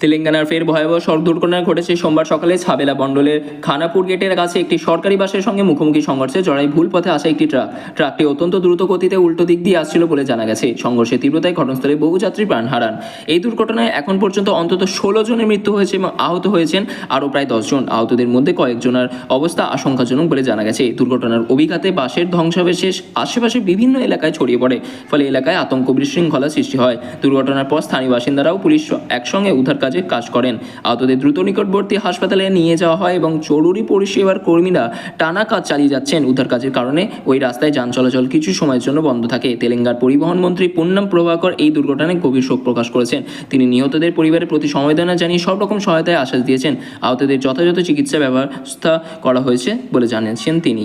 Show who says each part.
Speaker 1: তেলেঙ্গানার ফের ভয়াবহ সড়ক দুর্ঘটনা ঘটেছে সোমবার সকালে ছাবেলা মণ্ডলের খানাপুর গেটের কাছে একটি সরকারি বাসের সঙ্গে মুখোমুখি সংঘর্ষে জড়াই ভুল পথে আসা একটি ট্রাক। ট্রাকটি অত্যন্ত দ্রুত গতিতে উল্টো দিক দিয়ে আসছিল বলে জানা গেছে। সংঘর্ষের তীব্রতায় ঘটনাস্থলে বহু যাত্রী প্রাণ হারান। এই দুর্ঘটনায় এখন পর্যন্ত অন্তত ষোলো জনের মৃত্যু হয়েছে এবং আহত হয়েছেন আরও প্রায় দশজন আহতদের মধ্যে কয়েকজনের অবস্থা আশঙ্কাজনক বলে জানা গেছে। দুর্ঘটনার অভিঘাতে বাসের ধ্বংসাবশেষ আশেপাশে বিভিন্ন এলাকায় ছড়িয়ে পড়ে। ফলে এলাকায় আতঙ্ক বিশৃঙ্খলা সৃষ্টি হয়। দুর্ঘটনার পর স্থানীয় বাসিন্দারাও পুলিশ একসঙ্গে উদ্ধার কাজে কাজ করেন আহতদের দ্রুত নিকটবর্তী হাসপাতালে নিয়ে যাওয়া হয় এবং জরুরি পরিষেবার কর্মীরা টানা কাজ চালিয়ে যাচ্ছেন উদ্ধার কাজের কারণে ওই রাস্তায় যান চলাচল কিছু সময়ের জন্য বন্ধ থাকে তেলেঙ্গার পরিবহন মন্ত্রী পুন্নাম প্রভাকর এই দুর্ঘটনায় গভীর শোক প্রকাশ করেছেন তিনি নিহতদের পরিবারের প্রতি সমবেদনা জানিয়ে সব রকম সহায়তায় আশ্বাস দিয়েছেন আহতদের যথাযথ চিকিৎসা ব্যবস্থা করা হয়েছে বলে জানিয়েছেন তিনি